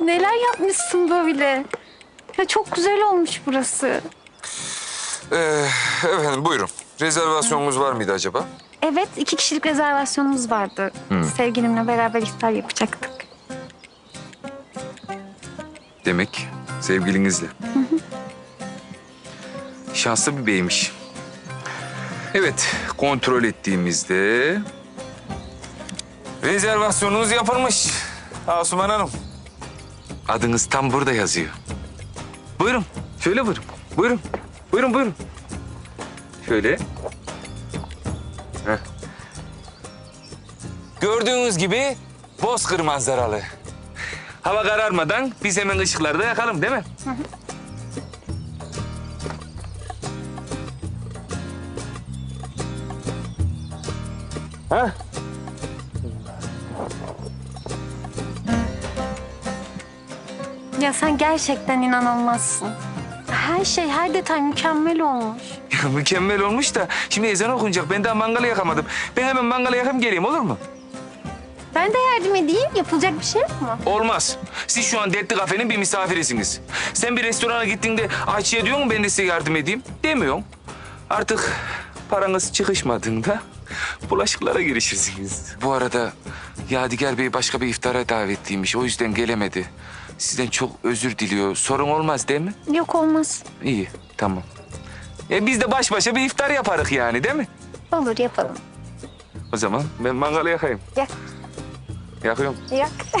neler yapmışsın böyle? Ya çok güzel olmuş burası. Ee, efendim buyurun. Rezervasyonunuz var mıydı acaba? Evet, iki kişilik rezervasyonumuz vardı. Sevgilimle beraber iftar yapacaktık. Demek sevgilinizle. Şanslı bir beymiş. Evet, kontrol ettiğimizde... Rezervasyonunuz yapılmış. Asuman Hanım. Adınız tam burada yazıyor. Buyurun, şöyle buyurun. Buyurun, buyurun, buyurun. Şöyle. Heh. Gördüğünüz gibi bozkır manzaralı. Hava kararmadan biz hemen ışıkları da yakalım değil mi? Ha? Ya sen gerçekten inanılmazsın. Her şey, her detay mükemmel olmuş. Ya mükemmel olmuş da şimdi ezan okunacak. Ben daha mangalı yakamadım. Ben hemen mangalı yakayım geleyim olur mu? Ben de yardım edeyim. Yapılacak bir şey yok mu? Olmaz. Siz şu an Dertli Kafe'nin bir misafirisiniz. Sen bir restorana gittiğinde aşçıya diyor mu ben de size yardım edeyim? Demiyorum. Artık paranız çıkışmadığında bulaşıklara girişirsiniz. Bu arada Yadigar Bey başka bir iftara davetliymiş. O yüzden gelemedi. Sizden çok özür diliyor. Sorun olmaz değil mi? Yok olmaz. İyi, tamam. E biz de baş başa bir iftar yaparız yani değil mi? Olur yapalım. O zaman ben mangalı yakayım. Yak, Yakıyorum. yak.